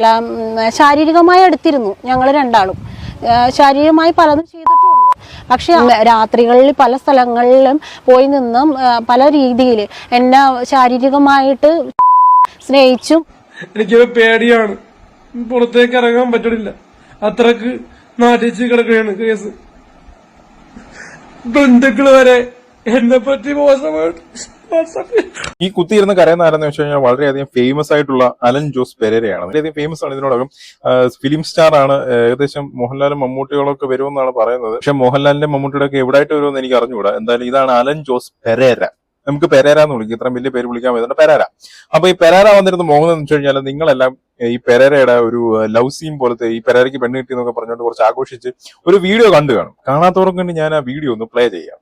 അല്ല ശാരീരികമായി അടുത്തിരുന്നു ഞങ്ങൾ രണ്ടാളും. ശാരീരികമായി പലതും ചെയ്തിട്ടുണ്ട്. പക്ഷെ രാത്രികളിൽ പല സ്ഥലങ്ങളിലും പോയി നിന്നും പല രീതിയിൽ എന്നെ ശാരീരികമായിട്ട് സ്നേഹിച്ചു എനിക്ക് പേടിയാണ്. പുറത്തേക്ക് ഇറങ്ങാൻ പറ്റണില്ല. അത്രയ്ക്ക് നാട്ടിച്ച് കിടക്കുകയാണ് കേസ്. ബന്ധുക്കൾ വരെ എന്നെ പറ്റി മോശമായിട്ട് ഈ കുത്തിയിരുന്ന് കരയുന്ന ആരെന്ന് വെച്ച് കഴിഞ്ഞാൽ വളരെയധികം ഫേമസ് ആയിട്ടുള്ള അലൻ ജോസ് പെരേരയാണ്. വളരെയധികം ഫേമസ് ആണ് ഇതിനോടകം. ഫിലിം സ്റ്റാർ ആണ്. ഏകദേശം മോഹൻലാലും മമ്മൂട്ടികളൊക്കെ വരുമെന്നാണ് പറയുന്നത്. പക്ഷെ മോഹൻലാലിന്റെ മമ്മൂട്ടിയുടെ ഒക്കെ എവിടായിട്ട് വരുമെന്ന് എനിക്ക് അറിഞ്ഞുകൂടാ. എന്തായാലും ഇതാണ് അലൻ ജോസ് പെരേര. നമുക്ക് പെരേര എന്ന് വിളിക്കും. ഇത്രയും വലിയ പേര് വിളിക്കാൻ പറ്റുന്ന പെരേര. അപ്പൊ ഈ പെരേര വന്നിരുന്ന മോഹൻലാൽ വെച്ച് കഴിഞ്ഞാൽ നിങ്ങളെല്ലാം ഈ പെരേരയുടെ ഒരു ലവ് സീൻ പോലത്തെ ഈ പെരേരയ്ക്ക് പെണ്ണ് കിട്ടിയെന്നൊക്കെ പറഞ്ഞുകൊണ്ട് കുറച്ച് ആഘോഷിച്ച് ഒരു വീഡിയോ കണ്ടു കാണും. കാണാത്തവർക്ക് വേണ്ടി ഞാൻ ആ വീഡിയോ ഒന്ന് പ്ലേ ചെയ്യാം.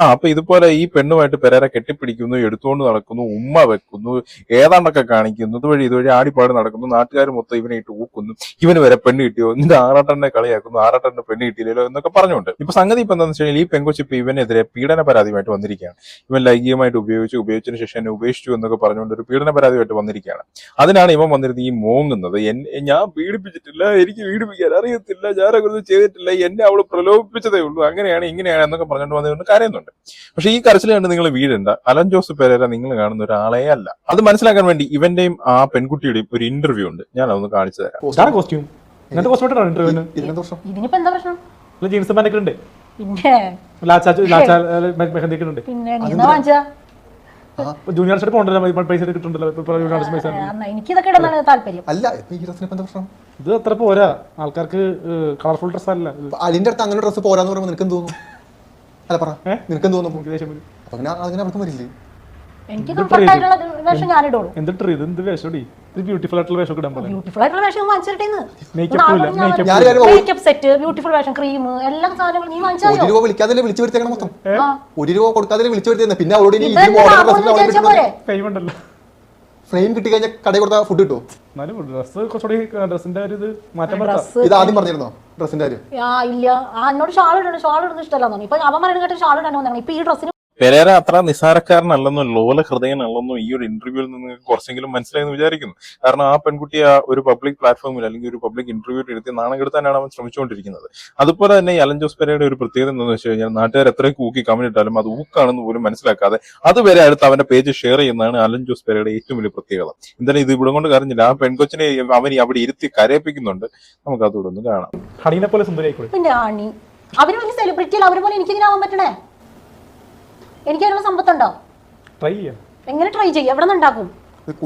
ആ അപ്പൊ ഇതുപോലെ ഈ പെണ്ണുമായിട്ട് പെരേര കെട്ടിപ്പിടിക്കുന്നു എടുത്തുകൊണ്ട് നടക്കുന്നു ഉമ്മ വെക്കുന്നു ഏതാണ്ടൊക്കെ കാണിക്കുന്നു. ഇതുവഴി ഇതുവഴി ആടിപ്പാട് നടക്കുന്നു നാട്ടുകാർ മൊത്തം ഇവനെ ഇട്ട് ഊക്കുന്നു. ഇവന് വരെ പെണ്ണ് കിട്ടിയോ? എന്നിട്ട് ആറാട്ടനെ കളിയാക്കുന്നു ആറാട്ടന്റെ പെണ്ണ് കിട്ടിയില്ലല്ലോ എന്നൊക്കെ പറഞ്ഞുകൊണ്ട്. ഇപ്പൊ സംഗതി ഇപ്പൊ എന്താണെന്ന് വെച്ച് കഴിഞ്ഞാൽ ഈ പെങ്കൊച്ച് ഇപ്പൊ ഇവനെതിരെ പീഡന പരാതിയുമായിട്ട് വന്നിരിക്കുകയാണ്. ഇവൻ ലൈംഗികമായിട്ട് ഉപയോഗിച്ചു ഉപയോഗിച്ചതിന് ശേഷം എന്നെ ഉപേക്ഷിച്ചു എന്നൊക്കെ പറഞ്ഞുകൊണ്ട് ഒരു പീഡന പരാതിയുമായിട്ട് വന്നിരിക്കുകയാണ്. അതിനാണ് ഇവൻ വന്നിരുന്നത് ഈ മോങ്ങുന്നത്. ഞാൻ പീഡിപ്പിച്ചിട്ടില്ല എനിക്ക് പീഡിപ്പിക്കാൻ അറിയത്തില്ല ഞാനൊന്നും ചെയ്തിട്ടില്ല എന്നെ അവൾ പ്രലോഭിപ്പിച്ചതേ ഉള്ളൂ. അങ്ങനെയാണ് ഇങ്ങനെയാണ് എന്നൊക്കെ പറഞ്ഞുകൊണ്ട് വന്നിരുന്നു കരയുന്നുണ്ട്. പക്ഷെ ഈ കരച്ചിൽ കണ്ട് നിങ്ങൾ വീഴണ്ട. അലൻ ജോസ് പെരേര നിങ്ങൾ കാണുന്ന ഒരാളെ അല്ല. അത് മനസ്സിലാക്കാൻ വേണ്ടി ഇവന്റെയും ആ പെൺകുട്ടിയുടെയും ഒരു ഇന്റർവ്യൂ ഉണ്ട്. ഞാൻ അതൊന്ന് കാണിച്ചു തരാം. കോസ്റ്റ്യൂം ഇതിനിപ്പോ എന്താ പ്രശ്നം? ജീൻസ് ഉണ്ട് ജൂനിയർ പോകണ്ടല്ലോ പൈസ കിട്ടുന്നുണ്ടല്ലോ പൈസ എനിക്കിതൊക്കെ താല്പര്യം. അല്ല ഈ ഡ്രസ്സിന് പ്രശ്നം? ഇത് അത്ര പോരാ. ആൾക്കാർക്ക് കളർഫുൾ ഡ്രസ് അല്ല. അലിന്റെ അടുത്ത് അങ്ങനെ ഡ്രസ്സ് പോരാന്ന് പറയുമ്പോൾ നിനക്ക് തോന്നുന്നു അല്ല പറ? നിനക്ക് തോന്നുന്നു അങ്ങനെ അങ്ങനെ അവർക്കും വരില്ലേ? എനിക്ക് കംഫർട്ട് ആയിട്ടുള്ള വേഷം ഞാൻ ഇടുള്ളൂ എന്തിട്ട് ഇത്? എന്ത് വേഷോടി ഇത് ബ്യൂട്ടിഫുൾ ആയിട്ടുള്ള വേഷം ഇടാൻ ബ്യൂട്ടിഫുൾ ആയിട്ടുള്ള വേഷം വാങ്ങിച്ചിട്ടേന്ന് മേക്കപ്പ് ഇല്ല. മേക്കപ്പ് മേക്കപ്പ് സെറ്റ് ബ്യൂട്ടിഫുൾ വേഷം ക്രീം എല്ലാ സാധനങ്ങളും നീ ഒരു രൂപ വിളിക്കാതെ വിളിച്ചു വരുത്തേക്കണം മൊത്തം? ആ. ഒരു രൂപ കൊടുക്കാതെ വിളിച്ചു വരുത്തേന്ന് പിന്നെ അവളോട് ഇനി ഇത് ഇതിന് ഫ്രെയിം കിട്ടി കഴിഞ്ഞാൽ കടയിൽ കൊടുത്താൽ ഫുഡ് കിട്ടും എന്നാലും ഡ്രസ്സ് കുറച്ചുകൂടി ഡ്രസ്സിന്റെ ഒരു ഇത് മാറ്റം വരുത്താം ഇത് ആദ്യം പറഞ്ഞിരുന്നോ? ഡ്രസ്സിന്റെ കാര്യം? ആ ഇല്ല. ആ എന്നോട് ഷാൾ ഇടണം. ഷാൾ ഇടുന്നത് ഇഷ്ടമല്ല ഇപ്പൊ അവൻ പറയുന്നത് കേട്ട് ഷാൾ ഇടാൻ വന്നാണ് ഇപ്പൊ ഈ ഡ്രസ്സിന് പെരേര അത്ര നിസാരക്കാരനല്ലെന്നോ ലോല ഹൃദയനല്ലെന്നോ ഈ ഒരു ഇന്റർവ്യൂവിൽ നിന്ന് നിങ്ങൾക്ക് കുറച്ചെങ്കിലും മനസ്സിലായെന്ന് വിചാരിക്കുന്നു. കാരണം ആ പെൺകുട്ടി ആ ഒരു പബ്ലിക് പ്ലാറ്റ്ഫോമിൽ അല്ലെങ്കിൽ ഒരു പബ്ലിക് ഇന്റർവ്യൂ എടുത്ത് നാണം കെടുത്താനാണ് അവൻ ശ്രമിച്ചുകൊണ്ടിരിക്കുന്നത്. അതുപോലെ തന്നെ ഈ അലൻ ജോസ് പെരയുടെ ഒരു പ്രത്യേകത എന്താണെന്ന് വെച്ച് കഴിഞ്ഞാൽ നാട്ടുകാർ എത്രയൊക്കെ ഊക്കി കമന്റ് ഇട്ടാലും അത് ഊക്കാണെന്ന് പോലും മനസ്സിലാക്കാതെ അതുവരെ അടുത്ത് അവന്റെ പേജ് ഷെയർ ചെയ്യുന്നതാണ് അലൻ ജോസ് പെരയുടെ ഏറ്റവും വലിയ പ്രത്യേകത. എന്തായാലും ഇത് ഇവിടെ കൊണ്ട് കാര്യമില്ല ആ പെൺകൊച്ചിനെ അവൻ അവിടെ ഇരുത്തി കരയിപ്പിക്കുന്നുണ്ട്. നമുക്ക് അതുകൂടെ ഒന്ന് കാണാം. ഹണീനെ പോലെ സുന്ദരി ആയിക്കോളെ പിന്നെ ആണി അവർ വലിയ സെലിബ്രിറ്റി അല്ല. അവരെ പോലെ എനിക്കിങ്ങനെ ആവാൻ പറ്റണേ? എനിക്ക് അതിനുള്ള സമ്പത്തുണ്ടോ? ട്രൈ ചെയ്യാം. എങ്ങനെ ട്രൈ ചെയ്യും? എവിടെ നിന്ന് ഉണ്ടാക്കും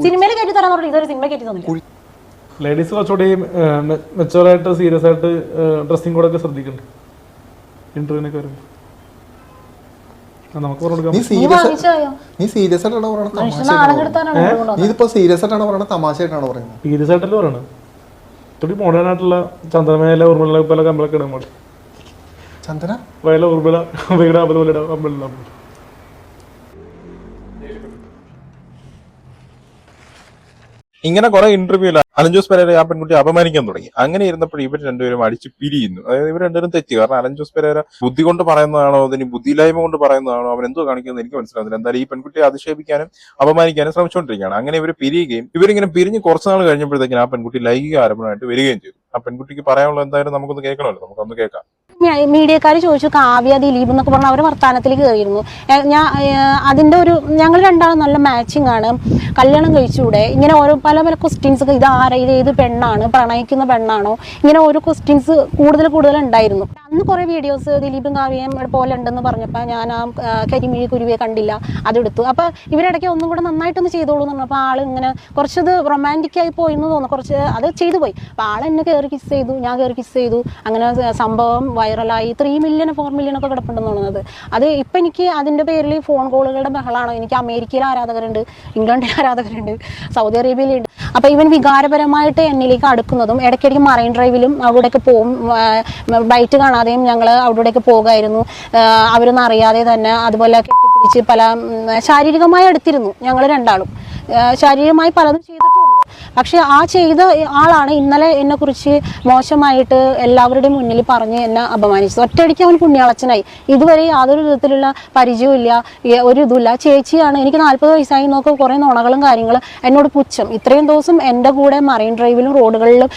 സിനിമയിൽ കയറ്റി തരാൻ പറഞ്ഞു ഇതൊരു സിനിമ കയറ്റി തന്നില്ല. ലേഡീസ് കുറച്ചുകൂടി മെച്ചുവറായിട്ട് സീരിയസ് ആയിട്ട് ഡ്രസ്സിംഗ് കൂടെ ഒക്കെ ശ്രദ്ധിക്കുന്നുണ്ട് ഇന്റർവ്യൂവിനൊക്കെ വരുമ്പോൾ നീ സീരിയസ് നീ സീരിയസ് ആയിട്ടാണോ പറയണത്? മനുഷ്യനെ തമാശ നാണം കെടുത്താനാണ് കൊണ്ടുവന്നത് നീ ഇതിപ്പോ സീരിയസ് ആയിട്ടാണോ പറയണത്? തമാശ ആയിട്ടാണോ പറയുന്നത്? സീരിയസ് ആയിട്ടല്ലേ പറയണത്? ഇത്തിരി മോഡേൺ ആയിട്ടുള്ള ചന്ദ്രമേല ഉർമിള പോലെ കമ്പളൊക്കെ ഇടാൻ ചന്ദ്ര വയല ഉർമിള വീട് പോലെ അമ്പലം ഇങ്ങനെ കുറെ ഇന്റർവ്യൂല അലഞ്ചോസ് പെരേര ആ പെൺകുട്ടി അപമാനിക്കാൻ തുടങ്ങി. അങ്ങനെ ഇരുന്നപ്പോൾ ഇവർ രണ്ടുപേരും അടിച്ച് പിരിയുന്നു. അതായത് ഇവർ രണ്ടുപേരും തെറ്റി. കാരണം അലഞ്ചോസ് പെരേര ബുദ്ധി കൊണ്ട് പറയുന്നതാണോ? അതിന് ബുദ്ധിയില്ലായ്മ കൊണ്ട് പറയുന്നതാണോ? അവൻ എന്തോ കാണിക്കുന്നത് എനിക്ക് മനസ്സിലാകുന്നില്ല എന്തായാലും ഈ പെൺകുട്ടിയെ അധിക്ഷേപിക്കാനും അപമാനിക്കാനും ശ്രമിച്ചുകൊണ്ടിരിക്കുകയാണ്. അങ്ങനെ ഇവർ പിരിയുകയും ഇവരിങ്ങനെ പിരിഞ്ഞ് കുറച്ച് നാൾ കഴിഞ്ഞപ്പോഴത്തേക്കും ആ പെൺകുട്ടി ലൈംഗിക ആരോപണമായിട്ട് വരികയും ചെയ്തു. ആ പെൺകുട്ടിക്ക് പറയാനുള്ള എന്തായാലും നമുക്കൊന്ന് കേൾക്കണമല്ലോ. നമുക്കൊന്ന് കേൾക്കാം. മീഡിയക്കാർ ചോദിച്ചു കാവ്യ ദിലീപ് എന്നൊക്കെ പറഞ്ഞ അവർ വർത്താനത്തിൽ കയറിയിരുന്നു. ഞാൻ അതിന്റെ ഒരു ഞങ്ങൾ രണ്ടാളും നല്ല മാച്ചിങ് ആണ്. കല്യാണം കഴിച്ചുകൂടെ? ഇങ്ങനെ ഓരോ പല പല ക്വസ്റ്റ്യൻസ് ഇത് ആരാ ഏത് പെണ്ണാണ് പ്രണയിക്കുന്ന പെണ്ണാണോ? ഇങ്ങനെ ഓരോ ക്വസ്റ്റ്യൻസ് കൂടുതൽ കൂടുതൽ ഉണ്ടായിരുന്നു. അന്ന് കുറേ വീഡിയോസ് ദിലീപും കാവ്യം പോലെ ഉണ്ടെന്ന് പറഞ്ഞപ്പോൾ ഞാൻ ആ കരിമിഴി കുരുവിയെ കണ്ടില്ല. അതെടുത്തു അപ്പോൾ ഇവരിടയ്ക്ക് ഒന്നും കൂടെ നന്നായിട്ടൊന്ന് ചെയ്തോളൂ എന്ന് പറഞ്ഞപ്പോൾ ആൾ ഇങ്ങനെ കുറച്ചത് റൊമാന്റിക് ആയി പോയി എന്ന് തോന്നുന്നു. കുറച്ച് അത് ചെയ്തു പോയി. അപ്പോൾ ആൾ എന്നെ കയറി കിസ് ചെയ്തു. ഞാൻ കയറി കിസ് ചെയ്തു. അങ്ങനെ സംഭവം വൈറലായി ത്രീ മില്യൺ ഫോർ മില്യൺ ഒക്കെ കിടപ്പുണ്ടെന്ന് തോന്നുന്നത്. അത് ഇപ്പം എനിക്ക് അതിന്റെ പേരിൽ ഫോൺ കോളുകളുടെ ബഹളാണ്. എനിക്ക് അമേരിക്കയിൽ ആരാധകരുണ്ട് ഇംഗ്ലണ്ടിൽ ആരാധകരുണ്ട് സൗദി അറേബ്യയിലുണ്ട്. അപ്പോൾ ഇവൻ വികാരപരമായിട്ട് എന്നിലേക്ക് അടുക്കുന്നതും ഇടയ്ക്കിടയ്ക്ക് മറൈൻ ഡ്രൈവിലും അവിടെയൊക്കെ പോകും. ബൈറ്റ് കാണാതെയും ഞങ്ങൾ അവിടേക്ക് പോകായിരുന്നു അവരൊന്നും അറിയാതെ തന്നെ അതുപോലെ കെട്ടിപ്പിടിച്ച് പല ശാരീരികമായി അടുത്തിരുന്നു ഞങ്ങൾ രണ്ടാളും. ശാരീരികമായി പലതും ചെയ്തിട്ടുമുണ്ട് പക്ഷെ ആ ചെയ്ത ആളാണ് ഇന്നലെ എന്നെ കുറിച്ച് മോശമായിട്ട് എല്ലാവരുടെയും മുന്നിൽ പറഞ്ഞ് എന്നെ അപമാനിച്ചത്. ഒറ്റയടിക്ക് അവൻ പുണ്യാളച്ചനായി. ഇതുവരെ യാതൊരു വിധത്തിലുള്ള പരിചയവും ഇല്ല. ഒരു ഇതുമില്ല ചേച്ചിയാണ് എനിക്ക് നാൽപ്പത് വയസ്സായി. നോക്ക് കുറേ നുണകളും കാര്യങ്ങളും എന്നോട് പുച്ഛം. ഇത്രയും ദിവസം എന്റെ കൂടെ മറൈൻ ഡ്രൈവിലും റോഡുകളിലും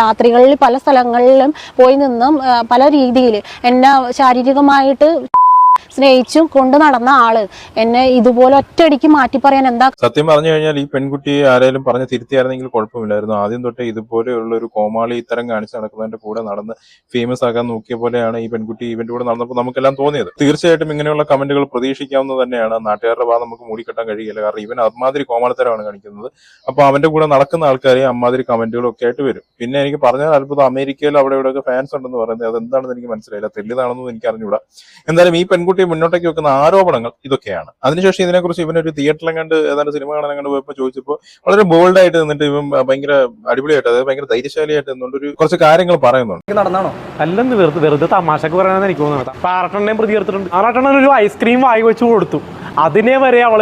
രാത്രികളിൽ പല സ്ഥലങ്ങളിലും പോയി നിന്നും പല രീതിയിൽ എന്നെ ശാരീരികമായിട്ട് സ്നേഹിച്ചും കൊണ്ടു നടന്ന ആൾ. എന്നെ ഇതുപോലെ ഒറ്റയടിക്ക് മാറ്റി പറയാൻ എന്താ സത്യം പറഞ്ഞു കഴിഞ്ഞാൽ ഈ പെൺകുട്ടി ആരെങ്കിലും പറഞ്ഞ് തിരുത്തിയായിരുന്നെങ്കിൽ കുഴപ്പമില്ലായിരുന്നു. ആദ്യം തൊട്ടേ ഇതുപോലെയുള്ള ഒരു കോമാളി ഇത്തരം കാണിച്ച് നടക്കുന്നതിന്റെ കൂടെ നടന്ന് ഫേമസ് ആകാൻ നോക്കിയ പോലെയാണ് ഈ പെൺകുട്ടി ഇവന്റെ കൂടെ നടന്നപ്പോൾ നമുക്കെല്ലാം തോന്നിയത്. തീർച്ചയായിട്ടും ഇങ്ങനെയുള്ള കമന്റുകൾ പ്രതീക്ഷിക്കാവുന്നത് തന്നെയാണ്. നാട്ടുകാരുടെ ഭാഗം നമുക്ക് മൂടിക്കെട്ടാൻ കഴിയില്ല. കാരണം ഇവൻ അമ്മാതിരി കോമാളിത്തരമാണ് കാണിക്കുന്നത്. അപ്പൊ അവന്റെ കൂടെ നടക്കുന്ന ആൾക്കാരെ അമ്മാതിരി കമന്റുകളും ഒക്കെ ആയിട്ട് വരും. പിന്നെ എനിക്ക് പറഞ്ഞാൽ അത്ഭുതം. അമേരിക്കയിൽ അവിടെ ഇവിടെയൊക്കെ ഫാൻസ് ഉണ്ടെന്ന് പറയുന്നത് അതെന്താണെന്ന് എനിക്ക് മനസ്സിലായില്ല. തെല്ലിതാണെന്നും എനിക്ക് അറിഞ്ഞുകൂടാ എന്തായാലും ഈ പെൺകുട്ടി മുന്നോട്ടേക്ക് വെക്കുന്ന ആരോപണങ്ങൾ ഇതൊക്കെയാണ്. അതിനുശേഷം ഇതിനെക്കുറിച്ച് ഇവനൊരു തിയേറ്ററിലും കണ്ട് ഏതാണ്ട് സിനിമ കാണാൻ കണ്ട് പോയപ്പോൾ ചോദിച്ചപ്പോൾ വളരെ ബോൾഡ് ആയിട്ട് നിന്നിട്ട് ഇവൻ ഭയങ്കര അടിപൊളിയായിട്ട് അതായത് ഭയങ്കര ധൈര്യശാലിയായിട്ട് നിന്നുകൊണ്ട് ഒരു കുറച്ച് കാര്യങ്ങൾ പറയുന്നുണ്ട്. നടന്നാണോ? അല്ലെന്ന് വെറുതെ വെറുതെ തമാശക്ക് പറയണമെന്ന് എനിക്ക് തോന്നുന്നത് പാറട്ടണ്ണയും പ്രതി ചേർത്തിട്ടുണ്ട് ആറാട്ടണ്ണൻ ഒരു ഐസ്ക്രീം വായി വെച്ച് കൊടുത്തു. അതിനെ വരെ അവൾ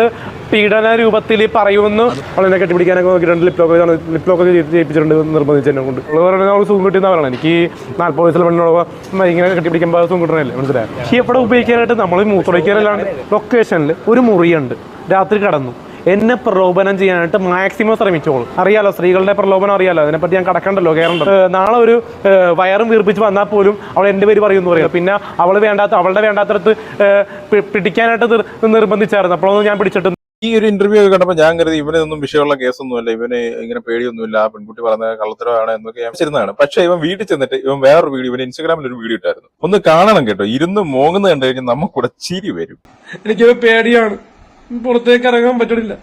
പീഡന രൂപത്തിൽ പറയുമെന്ന് അവളെന്നെ കെട്ടിപ്പിടിക്കാനൊക്കെ നോക്കിയിട്ടുണ്ട്. ലിപ്ലോക്ക് ലിപ്ലോക്ക് ചെയ്യിപ്പിച്ചിട്ടുണ്ട് നിർബന്ധിച്ച് എന്നെ കൊണ്ട്. അവൾ പറയുന്നത് അവൾ സുഖം കിട്ടിയെന്ന് പറയണം എനിക്ക് നാൽപ്പത് വയസ്സിൽ പെണ്ണോട് ഇങ്ങനെ കെട്ടിപ്പിടിക്കുമ്പോൾ സുഖം കിട്ടണല്ലേ മനസ്സിലായി? ഈ എവിടെ ഉപയോഗിക്കാനായിട്ട് നമ്മൾ മൂത്രമൊഴിക്കാനല്ലാണ്ട് ലൊക്കേഷനിൽ ഒരു മുറിയുണ്ട്. രാത്രി കടന്നു. എന്നെ പ്രലോഭനം ചെയ്യാനായിട്ട് മാക്സിമം ശ്രമിച്ചോളൂ. അറിയാലോ സ്ത്രീകളുടെ പ്രലോഭനം അറിയാലോ. അതിനെപ്പറ്റി ഞാൻ കടക്കണ്ടല്ലോ കയറണ്ട നാളെ ഒരു വയറും വീർപ്പിച്ച് വന്നാൽ പോലും അവൾ എന്റെ പേര് പറയുമെന്ന് പറയും. പിന്നെ അവൾ വേണ്ടാത്ത അവളുടെ വേണ്ടാത്തടത്ത് പിടിക്കാനായിട്ട് നിർബന്ധിച്ചായിരുന്നു. അപ്പോഴൊന്നും ഞാൻ പിടിച്ചിട്ട് ഈ ഒരു ഇന്റർവ്യൂ ഒക്കെ കണ്ടപ്പോൾ ഞാൻ കരുതി ഇവനൊന്നും വിഷയമുള്ള കേസൊന്നുമല്ല ഇവന് ഇങ്ങനെ പേടിയൊന്നുമില്ല ആ പെൺകുട്ടി പറഞ്ഞ കള്ളത്തരമാണ് എന്നൊക്കെ ഞാൻ വിചാരിച്ചിരുന്നതാണ്. പക്ഷെ ഇവൻ വീട്ടിൽ ചെന്നിട്ട് ഇവൻ വേറൊരു വീഡിയോ ഇവൻ ഇൻസ്റ്റാഗ്രാമിൽ ഒരു വീഡിയോ ഇട്ടായിരുന്നു. ഒന്ന് കാണണം കേട്ടോ ഇരുന്ന് മോങ്ങുന്നത് കണ്ടു കഴിഞ്ഞാൽ നമുക്കൂടെ ചിരി വരും. എനിക്കിവ പേടിയാണ്. പുറത്തേക്ക് ഇറങ്ങാൻ പറ്റണില്ല.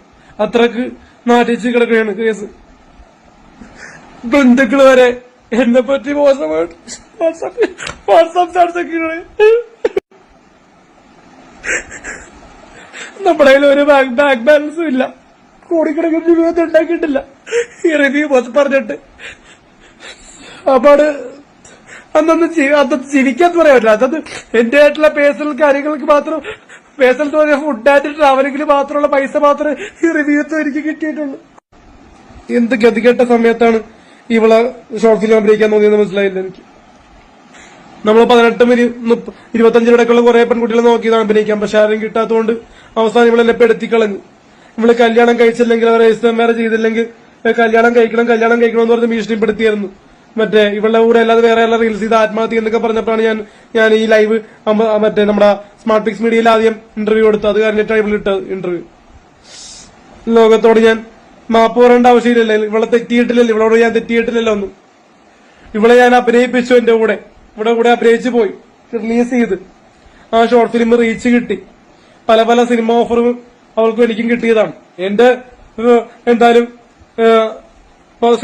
അത്രയ്ക്ക് നാട്ടിച്ച് കിടക്കുകയാണ് കേസ്. ബന്ധുക്കൾ വരെ എന്നെ പറ്റി മോശമായിട്ട് വാട്സാപ്പ് നമ്മുടെ കയ്യിൽ ഒരു ബാങ്ക് ബാങ്ക് ബാലൻസും ഇല്ല. കോടിക്കണക്കിന് രൂപ ഉണ്ടാക്കിയിട്ടില്ല. ഈ റിവ്യൂ പറഞ്ഞിട്ട്. അപ്പാട് അന്നൊന്ന് അന്നൊന്ന് ചിരിക്കാന്ന് പറയാൻ അതത് എന്റെ ആയിട്ടുള്ള പേഴ്സണൽ കാര്യങ്ങൾക്ക് മാത്രം പേഴ്സണൽ തോന്നിയ ആൻഡ് ട്രാവലിംഗിൽ മാത്രമുള്ള പൈസ മാത്രമേ ഈ റിവ്യൂത്ത് എനിക്ക് കിട്ടിയിട്ടുള്ളൂ. എന്ത് ഗതികെട്ട സമയത്താണ് ഇവളെ ഷോർട്ട് ഫിലിം അഭിനയിക്കാൻ തോന്നിയെന്ന് മനസ്സിലായില്ല എനിക്ക്. നമ്മൾ പതിനെട്ടും ഇരു- മുപ്പ- ഇരുപത്തഞ്ചിനിടക്കുള്ള കുറെ പെൺകുട്ടികളെ നോക്കിയതാണ് അഭിനയിക്കാൻ. പക്ഷെ ആരും കിട്ടാത്തതുകൊണ്ട് അവസാനം ഇവളെന്നെ പെടുത്തി കളഞ്ഞു ഇവൾ കല്യാണം കഴിച്ചില്ലെങ്കിൽ അവർ രജിസ്റ്റർ മാരേജ് ചെയ്തില്ലെങ്കിൽ കല്യാണം കഴിക്കണം കല്യാണം കഴിക്കണം എന്ന് പറഞ്ഞ് ഭീഷണിപ്പെടുത്തിയായിരുന്നു മറ്റേ ഇവളുടെ കൂടെ അല്ലാതെ വേറെ എല്ലാ റീൽസ് ചെയ്ത് ആത്മഹത്യ എന്നൊക്കെ പറഞ്ഞപ്പോഴാണ് ഞാൻ ഞാൻ ഈ ലൈവ് മറ്റേ നമ്മുടെ സ്മാർട്ട് പിക്സ് മീഡിയയിൽ ആദ്യം ഇന്റർവ്യൂ എടുത്തു അത് കഴിഞ്ഞിട്ടാണ് ഇവൾ ഇട്ടത് ഇന്റർവ്യൂ ലോകത്തോട് ഞാൻ മാപ്പ് പറയേണ്ട ആവശ്യമില്ലല്ലോ. ഇവളെ തെറ്റിയിട്ടില്ലല്ലോ. ഇവളോട് ഞാൻ തെറ്റിയിട്ടില്ലല്ലോ ഒന്നും. ഇവളെ ഞാൻ അഭിനയിപ്പിച്ചു എന്റെ കൂടെ. ഇവിടെ കൂടെ അഭിനയിച്ചു പോയി. റിലീസ് ചെയ്ത്. ആ ഷോർട്ട് ഫിലിം റീച്ച് കിട്ടി. പല പല സിനിമ ഓഫറും അവൾക്കും എനിക്കും കിട്ടിയതാണ്. എന്റെ എന്തായാലും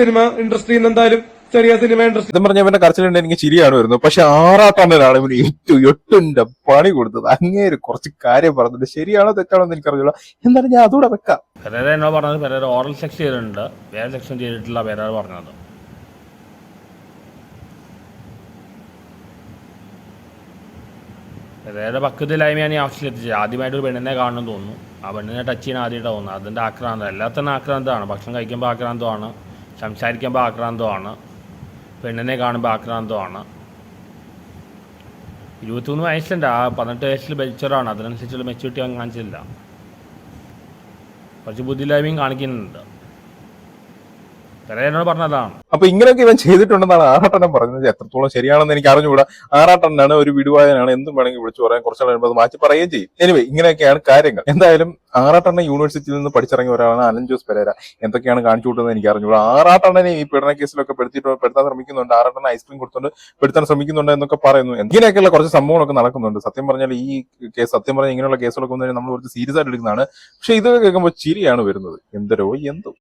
സിനിമ ഇൻഡസ്ട്രിയിൽ നിന്ന് എന്തായാലും ചെറിയ സിനിമ ഇൻഡസ്ട്രി പറഞ്ഞ ഇവന്റെ കരച്ചിലുണ്ട് എനിക്ക് ശരിയാണ് വരുന്നത് പക്ഷെ ആറാട്ടണ്ണനാണ് ഇവന് ഏറ്റവും എട്ടിന്റെ പണി കൊടുത്തത്. അങ്ങേര് കുറച്ച് കാര്യം പറഞ്ഞിട്ട് ശരിയാണോ തെറ്റാണോ എന്ന് എനിക്കറിയില്ല എന്നാലും ഞാൻ അതുകൂടെ വെക്കാം. പെരേര എന്നോട് പറഞ്ഞത് പെരേര ഓറൽ സെക്സ് ചെയ്തിട്ടുണ്ട്. വേറെ സെക്ഷൻ ചെയ്തിട്ടില്ല പെരേര പറഞ്ഞത്. പെരേര പക്വതയില്ലായ്മയാണ് ഈ ആവശ്യത്തിലെത്തിച്ചത് ആദ്യമായിട്ട് ഒരു പെണ്ണിനെ കാണണമെന്ന് തോന്നുന്നു. ആ പെണ്ണിനെ ടച്ച് ചെയ്യാൻ ആദ്യമായിട്ട് തോന്നുന്നു അതിന്റെ ആക്രാന്തം. എല്ലാത്തന്നെ ആക്രാന്തമാണ്. ഭക്ഷണം കഴിക്കുമ്പോൾ ആക്രാന്തമാണ്. സംസാരിക്കുമ്പോൾ ആക്രാന്തമാണ്. പെണ്ണിനെ കാണുമ്പോൾ ആക്രാന്തമാണ്. ഇരുപത്തിമൂന്ന് വയസ്സുണ്ട്. ആ പതിനെട്ട് വയസ്സിൽ ബെച്ചറാണ് അതിനനുസരിച്ചുള്ള മെച്യൂരിറ്റി അവൻ കാണിച്ചില്ല കുറച്ച് ബുദ്ധിയില്ലായ്മയും കാണിക്കുന്നുണ്ട്. പെരേരനോട് പറഞ്ഞതാണ് അപ്പൊ ഇങ്ങനെയൊക്കെ ഇവൻ ചെയ്തിട്ടുണ്ടെന്നാണ് ആറാട്ടെണ്ണം പറഞ്ഞത്. എത്രത്തോളം ശരിയാണെന്ന് എനിക്ക് അറിഞ്ഞുകൂടാ. ആറാട്ടെണ്ണാണ് ഒരു വിടുവായനാണ്. എന്തും വേണമെങ്കിൽ വിളിച്ചു പറയാൻ കുറച്ച് കഴിയുമ്പോൾ മാറ്റി പറയുകയും ചെയ്യും. എനിവേ ഇങ്ങനെയൊക്കെയാണ് കാര്യങ്ങൾ. എന്തായാലും ആറാട്ടെണ്ണ യൂണിവേഴ്സിറ്റിയിൽ നിന്ന് പഠിച്ചിറങ്ങിയ ഒരാളാണ് അലൻ ജോസ് പെരേര. എന്തൊക്കെയാണ് കാണിച്ചു കൂട്ടുന്നത് എനിക്ക് അറിഞ്ഞുകൂടാ. ആറാട്ടെണ്ണനെ ഈ പീഡന കേസിലൊക്കെ പെടുത്തിയിട്ട് പെടുത്താൻ ശ്രമിക്കുന്നുണ്ട്. ആറാട്ടെണ്ണ ഐസ്ക്രീം കൊടുത്തുകൊണ്ട് പെടുത്താൻ ശ്രമിക്കുന്നുണ്ട് എന്നൊക്കെ പറയുന്നു. ഇങ്ങനെയൊക്കെയുള്ള കുറച്ച് സംഭവങ്ങളൊക്കെ നടക്കുന്നുണ്ട്. സത്യം പറഞ്ഞാൽ ഈ കേസ് സത്യം പറഞ്ഞാൽ ഇങ്ങനെയുള്ള കേസുകളൊക്കെ വന്നു നമ്മൾ കുറച്ച് സീരിയസ് ആയിട്ട് എടുക്കുന്നതാണ്. പക്ഷെ ഇത് കേൾക്കുമ്പോൾ ചിരിയാണ് വരുന്നത്. എന്തരോ എന്തോ.